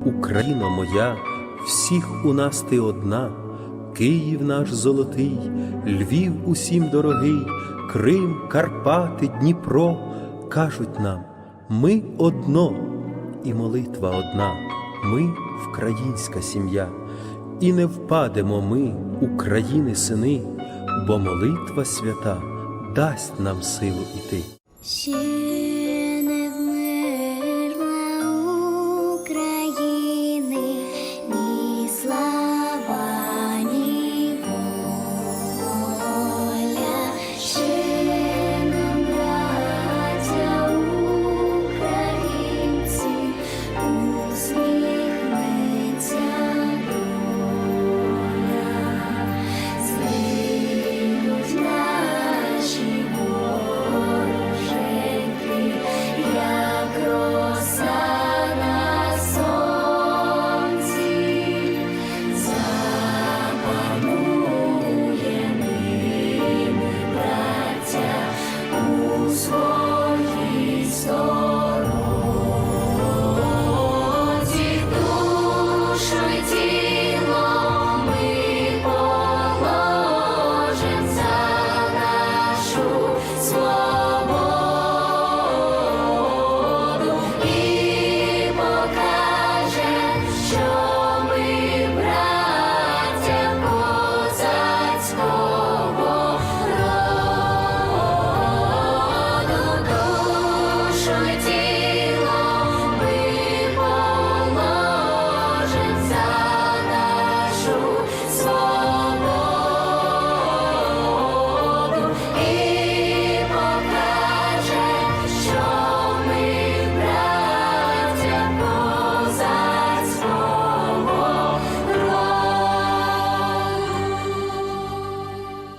Україна моя, всіх у нас ти одна, Київ наш золотий, Львів усім дорогий, Крим, Карпати, Дніпро. Кажуть нам, ми одно, і молитва одна, ми вкраїнська сім'я, і не впадемо ми, України сини, бо молитва свята дасть нам силу іти.